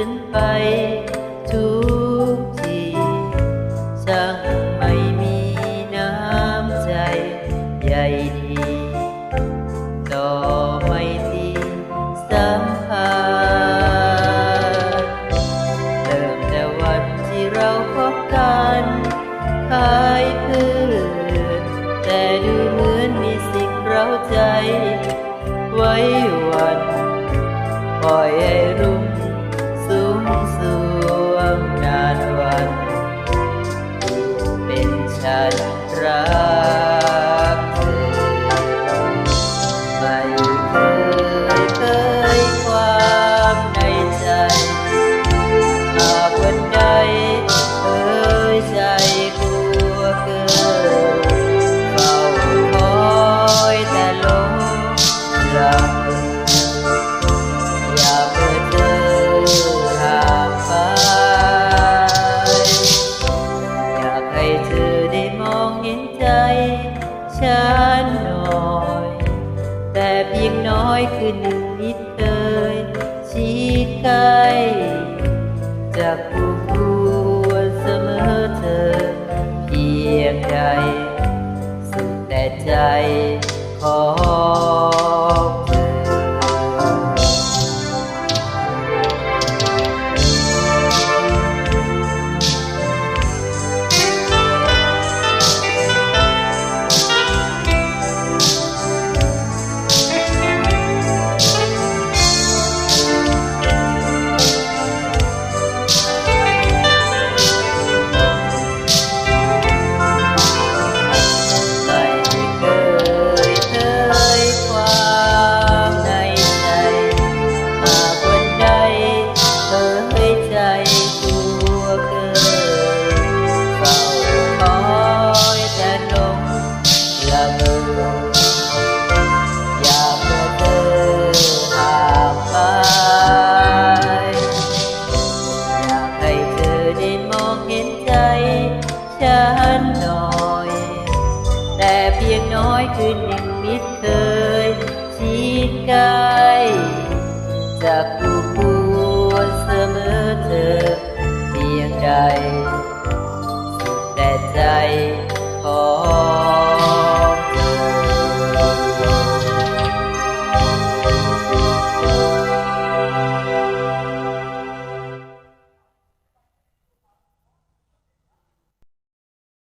ขึ้นไปทุกทีสร้างไม่มีน้ำใจใหญ่ดีต่อไม่ทีสัมพันธ์เริ่มแต่วันที่เราพบกันคายพื้นแต่ดูเหมือนมีสิ่งเราใจ ไว้วันปล่อยให้รู้ ฉันรัก ฉันหน่อย แต่เพียงน้อยคือหนึ่งนิดเคยชีดใกล้จะคู่ควรเสมอเธอ เพียงใดสุดแต่ใจ ห็นใจฉันหน่อยแต่เพียงน้อยคือหนึ่งมิตรเคยชิดใกล้จะคู่ ใจ แต่ใจขอ